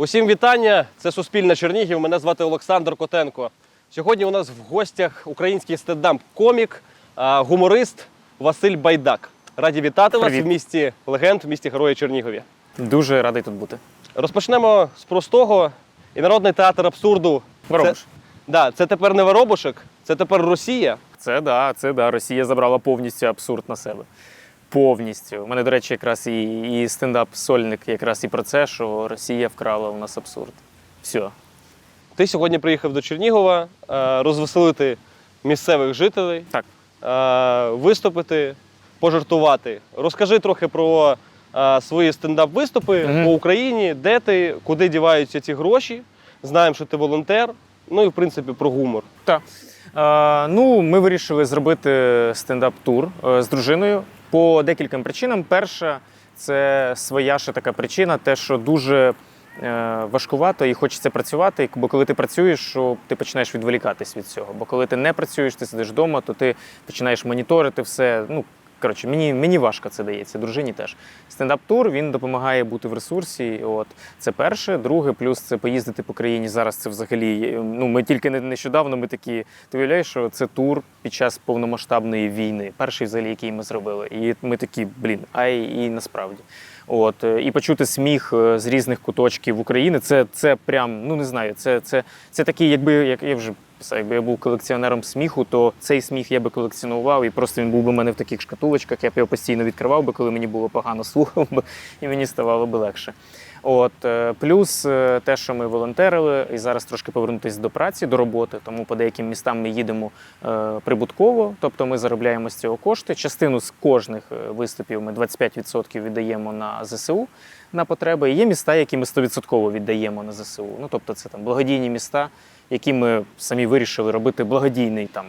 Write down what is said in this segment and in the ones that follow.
Усім вітання! Це Суспільне Чернігів. Мене звати Олександр Котенко. Сьогодні у нас в гостях український стендап-комік, гуморист Василь Байдак. Раді вітати вас в місті легенд, в місті Герої Чернігові. Дуже радий тут бути. Розпочнемо з простого. І народний театр абсурду. Воробуш. Це, да, це тепер не Воробушек, це тепер Росія. Це да, це да. Росія забрала повністю абсурд на себе. Повністю. У мене, до речі, якраз і, і стендап-сольник якраз і про це, що Росія вкрала у нас абсурд. Все. Ти сьогодні приїхав до Чернігова е, розвеселити місцевих жителей, Так. е, виступити, пожартувати. Розкажи трохи про е, свої стендап-виступи Мгм. по Україні, де ти, куди діваються ці гроші. Знаємо, що ти волонтер. Ну і в принципі про гумор. Так. Е, ну, ми вирішили зробити стендап-тур з дружиною по декільком причинам. Перша це своя ще така причина, те, що дуже е, важкувато і хочеться працювати. Бо коли ти працюєш, що ти починаєш відволікатись від цього. Бо коли ти не працюєш, ти сидиш вдома, то ти починаєш моніторити все. Ну, коротше, мені, мені важко це дається, дружині теж. Стендап-тур він допомагає бути в ресурсі. От це перше. Друге, плюс це поїздити по країні. Зараз це взагалі. Ну ми тільки не- нещодавно. Ми такі. Ти уявляєш, що це тур під час повномасштабної війни. Перший взагалі, який ми зробили. І ми такі, блін, а й і насправді. От е, і почути сміх е, з різних куточків України. Це, це прям, ну не знаю, це, це, це такий, якби як я вже якби я був колекціонером сміху, то цей сміх я би колекціонував, і просто він був би в мене в таких шкатулочках. Я б його постійно відкривав би, коли мені було погано слухав би, і мені ставало би легше. От е, плюс е, те, що ми волонтерили, і зараз трошки повернутися до праці, до роботи. Тому по деяким містам ми їдемо е, прибутково, тобто ми заробляємо з цього кошти. Частину з кожних виступів ми 25% віддаємо на ЗСУ на потреби. І є міста, які ми 100% віддаємо на ЗСУ. Ну тобто, це там благодійні міста, які ми самі вирішили робити благодійний там.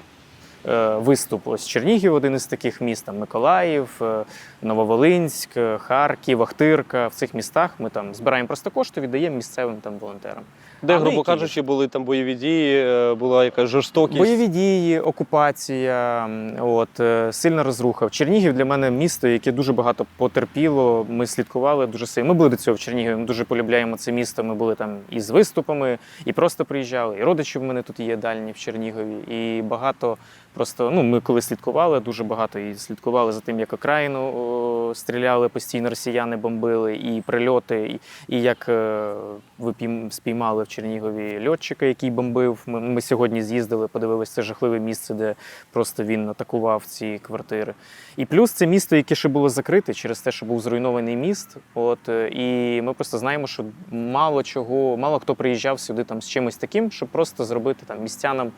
Е, Виступ ось Чернігів, один із таких міст, там Миколаїв, е, Нововолинськ, е, Харків, Ахтирка. В цих містах ми там збираємо просто кошти, віддаємо місцевим там волонтерам. Де, А грубо кажучи, були там бойові дії, була якась жорстокість. Бойові дії, окупація, от сильна розруха. Чернігів для мене місто, яке дуже багато потерпіло. Ми слідкували дуже сильно. Ми були до цього в Чернігові. Ми дуже полюбляємо це місто. Ми були там і з виступами, і просто приїжджали. І родичі в мене тут є дальні в Чернігові. І багато просто ну ми коли слідкували, дуже багато і слідкували за тим, як окраїну о, стріляли постійно, росіяни бомбили, і прильоти, і, і як е, ви пійм- спіймали в Чернігові льотчика, який бомбив. Ми, ми сьогодні з'їздили, подивилися це жахливе місце, де просто він атакував ці квартири. І плюс це місто, яке ще було закрите через те, що був зруйнований міст. От е, і ми просто знаємо, що мало чого, мало хто приїжджав сюди там з чимось таким, щоб просто зробити там містянам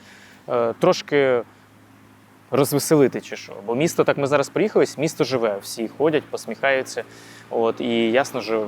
е, трошки. Розвеселити чи що. Бо місто, так ми зараз приїхали, місто живе, всі ходять, посміхаються, от, і ясно, що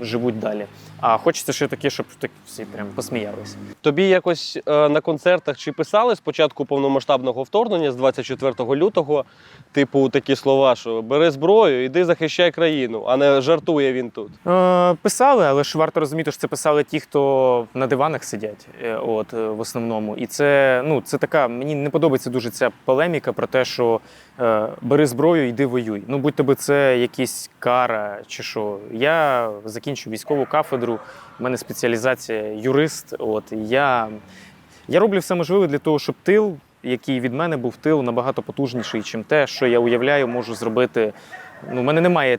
живуть далі. А хочеться ще таке, щоб так всі прям посміялися. Тобі якось е, на концертах чи писали з початку повномасштабного вторгнення з 24 лютого, типу такі слова, що бери зброю, іди захищай країну, а не жартує він тут. Е, писали, але ж варто розуміти, що це писали ті, хто на диванах сидять, е, от е, в основному. І це ну це така. Мені не подобається дуже ця полеміка про те, що е, бери зброю, йди воюй. Ну будь тобі це якісь кара чи що. Я закінчу військову кафедру. У мене спеціалізація юрист. От я, я роблю все можливе для того, щоб тил, який від мене був тил, набагато потужніший, чим те, що я уявляю, можу зробити. Ну, в мене немає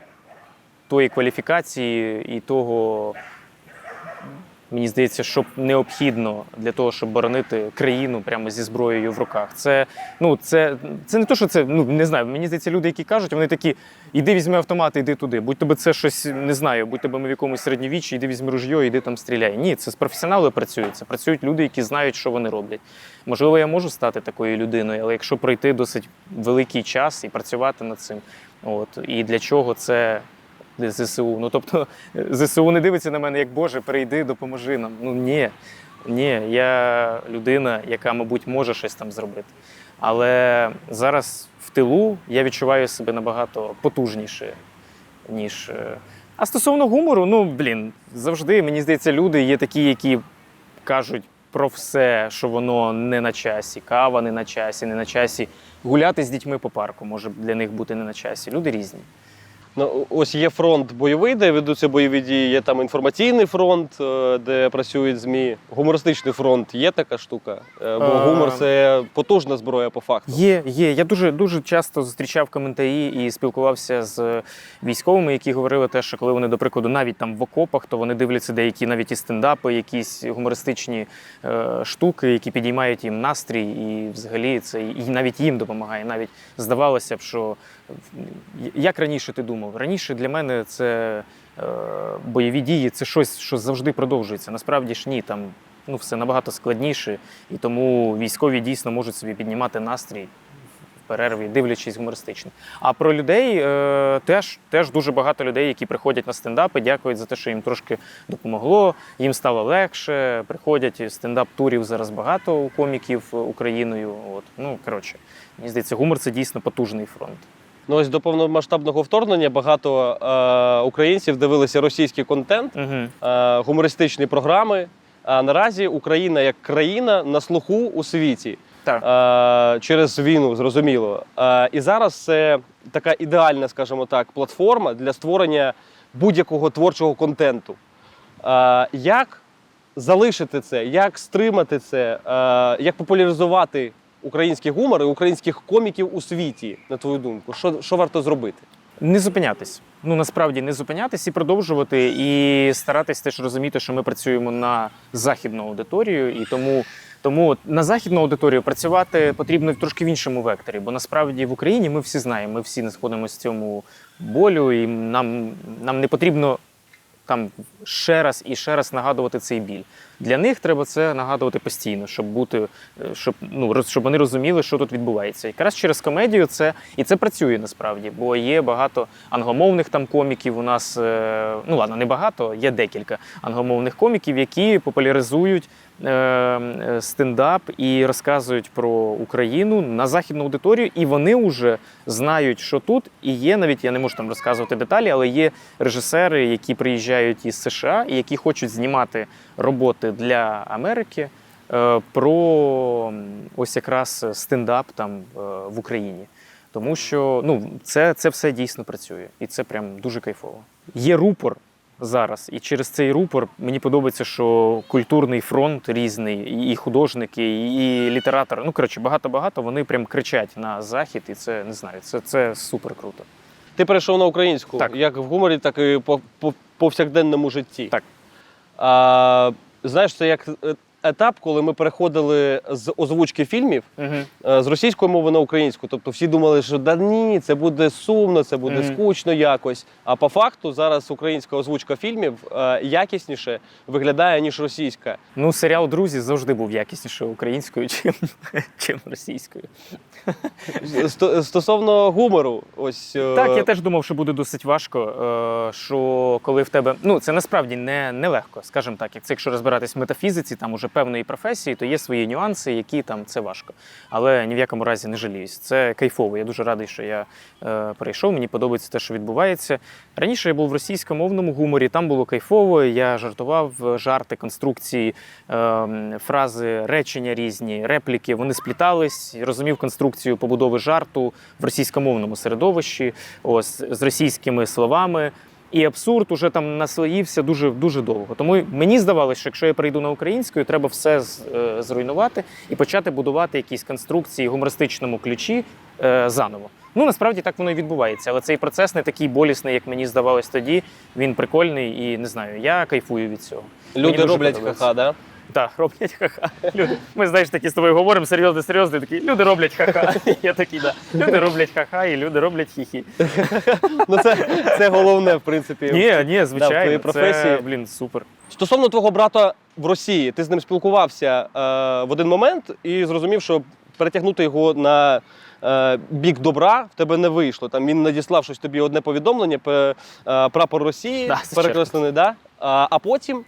тої кваліфікації і того, мені здається, що необхідно для того, щоб боронити країну прямо зі зброєю в руках. Це ну це, це не то, що це ну не знаю. Мені здається, люди, які кажуть, вони такі: іди візьми автомат, іди туди. Будь тебе це щось не знаю, будь тебе ми в якомусь середньовіччі, іди візьми ружьо, іди там стріляй. Ні, це з професіонали працюють. Це працюють люди, які знають, що вони роблять. Можливо, я можу стати такою людиною, але якщо пройти досить великий час і працювати над цим, от і для чого це ЗСУ. Ну тобто ЗСУ не дивиться на мене як Боже, прийди, допоможи нам. Ну ні, ні, я людина, яка, мабуть, може щось там зробити. Але зараз в тилу я відчуваю себе набагато потужніше, ніж. е, А стосовно гумору, ну блін, завжди мені здається, люди є такі, які кажуть про все, що воно не на часі. Кава не на часі, не на часі. Гуляти з дітьми по парку може для них бути не на часі. Люди різні. Ну, ось є фронт бойовий, де ведуться бойові дії, є там інформаційний фронт, е, де працюють ЗМІ. Гумористичний фронт є така штука. Е, Бо Е, гумор це потужна зброя по факту. Є, є. Я дуже дуже часто зустрічав коментарі і спілкувався з військовими, які говорили те, що коли вони, до прикладу, навіть там в окопах, то вони дивляться деякі навіть і стендапи, якісь гумористичні е, штуки, які підіймають їм настрій, і взагалі це і навіть їм допомагає. Навіть здавалося б, що як раніше ти думав? Раніше для мене це е, бойові дії, це щось, що завжди продовжується. Насправді ж ні, там ну все набагато складніше, і тому військові дійсно можуть собі піднімати настрій в перерві, дивлячись гумористично. А про людей е, теж, теж дуже багато людей, які приходять на стендапи, дякують за те, що їм трошки допомогло, їм стало легше. Приходять стендап-турів зараз багато у коміків Україною. От ну коротше, мені здається, гумор це дійсно потужний фронт. Ну ось до повномасштабного вторгнення багато е, українців дивилися російський контент, Угу. е, гумористичні програми. А наразі Україна як країна на слуху у світі. Так. е, через війну, зрозуміло. Е, і зараз це така ідеальна, скажімо так, платформа для створення будь-якого творчого контенту. Е, як залишити це, як стримати це, е, як популяризувати український гумор і українських коміків у світі, на твою думку? Що, що варто зробити? Не зупинятись. Ну насправді не зупинятись і продовжувати, і старатись теж розуміти, що ми працюємо на західну аудиторію, і тому. Тому на західну аудиторію працювати потрібно трошки в іншому векторі, бо насправді в Україні ми всі знаємо, ми всі знаходимося в цьому болю, і нам, нам не потрібно там ще раз і ще раз нагадувати цей біль. Для них треба це нагадувати постійно, щоб бути, е, щоб ну щоб вони розуміли, що тут відбувається. Якраз через комедію це і це працює насправді, бо є багато англомовних там коміків. У нас е, ну ладно, не багато, є декілька англомовних коміків, які популяризують е, стендап і розказують про Україну на західну аудиторію, і вони вже знають, що тут і є навіть я не можу там розказувати деталі, але є режисери, які приїжджають із США і які хочуть знімати роботи для Америки е, про ось якраз стендап там е, в Україні. Тому що ну, це, це все дійсно працює, і це прям дуже кайфово. Є рупор зараз, і через цей рупор мені подобається, що культурний фронт різний, і- і художники, і літератори. Ну коротше, багато-багато вони прям кричать на захід, і це не знаю, це, це супер круто. Ти перейшов на українську, Так. як в гуморі, так і по, по повсякденному житті. Так. А, знаєш, це як е, етап, коли ми переходили з озвучки фільмів Угу. з російської мови на українську. Тобто всі думали, що да ні, це буде сумно, це буде Мгм. скучно якось. А по факту зараз українська озвучка фільмів е, якісніше виглядає, ніж російська. Ну, серіал Друзі завжди був якісніше українською, чим, чим російською. Сто- Стосовно гумору, ось е, Так, я теж думав, що буде досить важко. Що коли в тебе ну це насправді не, не легко, скажімо так. Як це якщо розбиратись в метафізиці, там уже певної професії, то є свої нюанси, які там це важко. Але ні в якому разі не жаліюсь. Це кайфово. Я дуже радий, що я е, перейшов. Мені подобається те, що відбувається. Раніше я був в російськомовному гуморі, там було кайфово. Я жартував е, жарти, конструкції, е, фрази, речення різні, репліки. Вони сплітались, розумів конструкцію побудови жарту в російськомовному середовищі, ось з російськими словами. І абсурд уже там наслоївся дуже дуже довго. Тому мені здавалося, що якщо я прийду на українську, треба все е, зруйнувати і почати будувати якісь конструкції в гумористичному ключі е, заново. Ну насправді так воно і відбувається, але цей процес не такий болісний, як мені здавалось тоді. Він прикольний і не знаю. Я кайфую від цього. Люди роблять ха-ха, да? Так, роблять ха-ха. Люди, ми знаєш, такі з тобою говоримо серйозно, серйозно. Такі люди роблять ха-ха. Я такий, да. Люди роблять ха-ха, і люди роблять хі-хі. Ну це, це головне, в принципі. Ні, ні, звичайно. твоїй професії. Це, блін, супер. Стосовно твого брата в Росії, ти з ним спілкувався е, в один момент і зрозумів, що перетягнути його на е, бік добра в тебе не вийшло. Там він надіслав щось тобі одне повідомлення, пе- е, прапор Росії Да, це перекреслений, да? а, а потім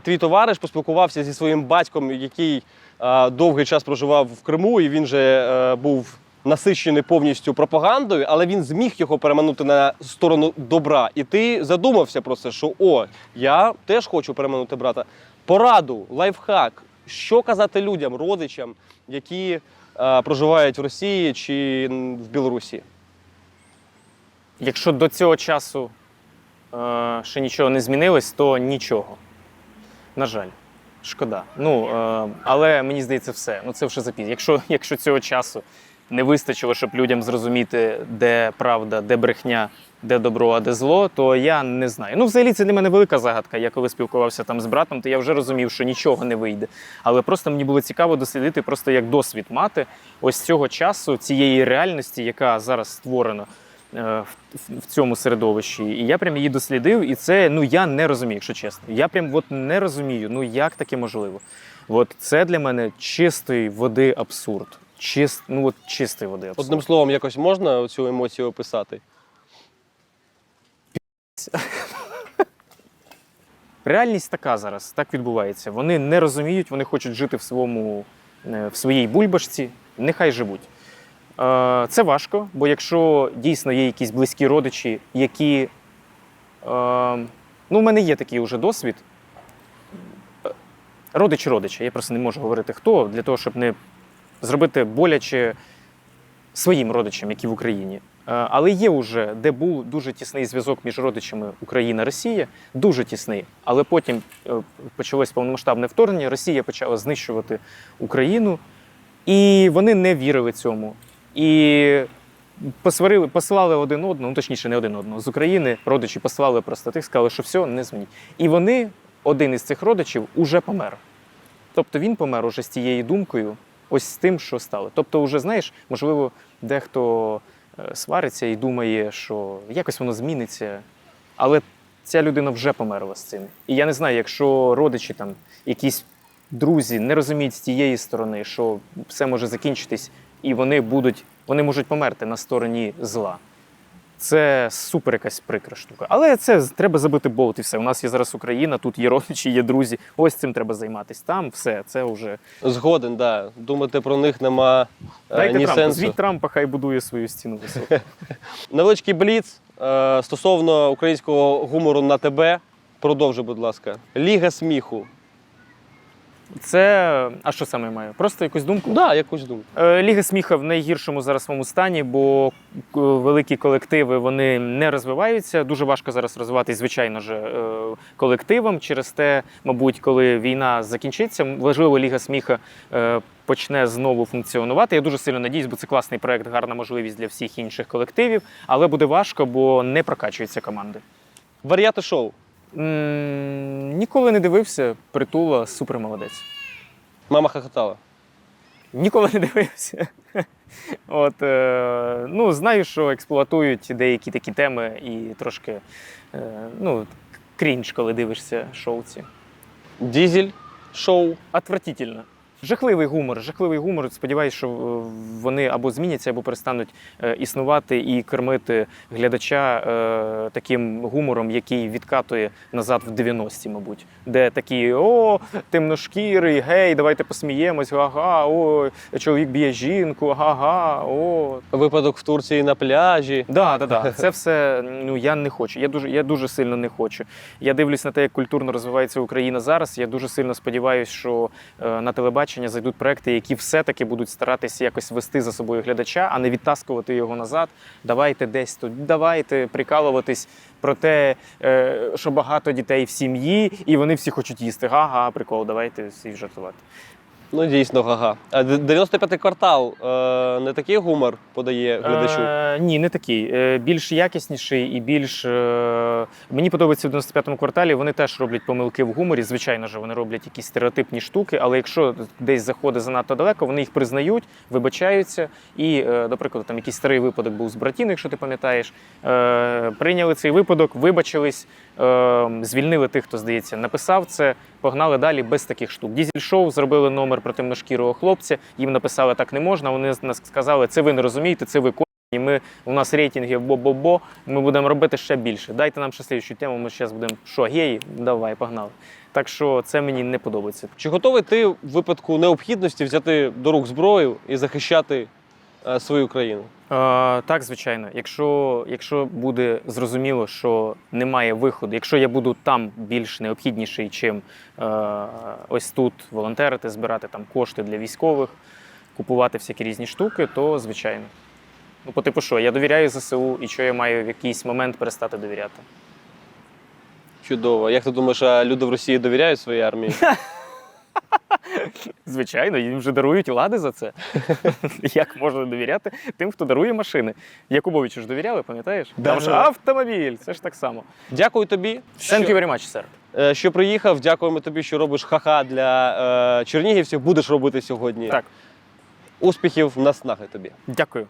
твій товариш поспілкувався зі своїм батьком, який е, довгий час проживав в Криму, і він же е, був. Насичений повністю пропагандою, але він зміг його переманути на сторону добра. І ти задумався про це, що о, я теж хочу переманути брата. Пораду, лайфхак, що казати людям, родичам, які е, проживають в Росії чи в Білорусі? якщо до цього часу е, ще нічого не змінилось, то нічого. На жаль, шкода. Ну, е, але мені здається, все. Ну це вже запізно. Якщо, якщо цього часу не вистачило, щоб людям зрозуміти, де правда, де брехня, де добро, а де зло, то я не знаю. Ну, взагалі, це для мене велика загадка. Я коли спілкувався там з братом, то я вже розумів, що нічого не вийде. Але просто мені було цікаво дослідити, просто як досвід мати ось цього часу, цієї реальності, яка зараз створена. Е, В, цьому середовищі, і я прям її дослідив, і це ну я не розумію, якщо чесно. Я прям от не розумію, ну як таке можливо. От це для мене чистої води абсурд. Чист, ну от чистої води абсурд. Одним словом, якось можна цю емоцію описати? Реальність така зараз, так відбувається. Вони не розуміють, вони хочуть жити в своєму е, в своїй бульбашці. Нехай живуть. Е, Це важко, бо якщо дійсно є якісь близькі родичі, які. е, Ну, у мене є такий вже досвід. Е, Родичі родича, я просто не можу говорити хто, для того, щоб не зробити боляче своїм родичам, які в Україні. Е, Але є вже, де був дуже тісний зв'язок між родичами Україна-Росія, дуже тісний. Але потім е, почалось повномасштабне вторгнення, Росія почала знищувати Україну, і вони не вірили цьому. І посварили, послали один одного, ну точніше, не один одного з України. Родичі послали просто тих, сказали, що все, не змініть. І вони, один із цих родичів, уже помер. Тобто він помер уже з тією думкою, ось з тим, що стало. Тобто, вже знаєш, можливо, дехто е, свариться і думає, що якось воно зміниться, але ця людина вже померла з цим. І я не знаю, якщо родичі там, якісь друзі не розуміють з тієї сторони, що все може закінчитись, і вони будуть, вони можуть померти на стороні зла. Це супер якась прикра штука. Але це треба забити болт і все. У нас є зараз Україна, тут є родичі, є друзі. Ось цим треба займатися. Там все, це вже. Згоден, да. Думати про них нема е, Дайте ні Трампу, сенсу. звіть Трампа, хай будує свою стіну високу. Невеличкий бліц е, стосовно українського гумору на тебе. Продовжуй, будь ласка. Ліга сміху. Це. А що саме я маю? Просто якусь думку? Да, якусь думку. Е, Ліга сміха в найгіршому зараз своєму стані, бо е, великі колективи вони не розвиваються. Дуже важко зараз розвиватись, звичайно ж, е, колективам. Через те, мабуть, коли війна закінчиться, можливо, Ліга сміха почне знову функціонувати. Я дуже сильно надіюсь, бо це класний проект, гарна можливість для всіх інших колективів. Але буде важко, бо не прокачуються команди. Варіати шоу. М, Ніколи не дивився. Притула супер молодець. Мама хохотала. Ніколи не дивився. От, е, ну, знаю, що експлуатують деякі такі теми і трошки е, ну, крінж, коли дивишся шоу ці. Дізель шоу. Отвратительно. Жахливий гумор, жахливий гумор. Сподіваюсь, що е, вони або зміняться, або перестануть е, існувати і кормити глядача е, таким гумором, який відкатує назад в 90-ті, мабуть, де такі о, темношкірий, гей, давайте посміємось, га-га, о, чоловік б'є жінку, га-га, о. Випадок в Турції на пляжі. Да, да, да. Це все ну я не хочу. Я дуже, я дуже сильно не хочу. Я дивлюсь на те, як культурно розвивається Україна зараз. Я дуже сильно сподіваюся, що на телебачення зайдуть проекти, які все-таки будуть старатися якось вести за собою глядача, а не відтаскувати його назад. Давайте десь тут, давайте прикалуватись про те, е, що багато дітей в сім'ї, і вони всі хочуть їсти. Га-га, прикол, давайте всі жартувати. Ну, дійсно, гага. А 95-й квартал е, не такий гумор подає глядачу. Е, ні, не такий. Е, більш якісніший і більш. Е, мені подобається в 95-му кварталі. Вони теж роблять помилки в гуморі. Звичайно ж, вони роблять якісь стереотипні штуки, але якщо десь заходить занадто далеко, вони їх признають, вибачаються. І, е, до прикладу, там якийсь старий випадок був з Братіни, якщо ти пам'ятаєш. Е, прийняли цей випадок, вибачились, звільнили тих, хто здається, написав це. Погнали далі без таких штук. Дізель шоу зробили номер про темношкірого хлопця. Їм написали так не можна. Вони нас сказали, це ви не розумієте, це ви ко***. І ми у нас рейтинги бо-бо-бо. Ми будемо робити ще більше. Дайте нам ще слідчу тему. Ми зараз будемо що, геї? Давай, погнали. Так що це мені не подобається. Чи готовий ти в випадку необхідності взяти до рук зброю і захищати е, свою країну? Е, так, звичайно. Якщо, якщо буде зрозуміло, що немає виходу, якщо я буду там більш необхідніший, чим е, ось тут волонтерити, збирати там кошти для військових, купувати всякі різні штуки, то звичайно. Ну, по типу, що я довіряю ЗСУ, і що я маю в якийсь момент перестати довіряти. Чудово. Як ти думаєш, а люди в Росії довіряють своїй армії? Звичайно, їм вже дарують лади за це. Як можна довіряти тим, хто дарує машини? Якубовичу ж довіряли, пам'ятаєш? Да. Там ж автомобіль, це ж так само. Дякую тобі. Thank you що- very much, sir. е, Що приїхав, дякуємо тобі, що робиш ха-ха для е, чернігівців. Будеш робити сьогодні. Так, Успіхів, наснаги тобі. дякую.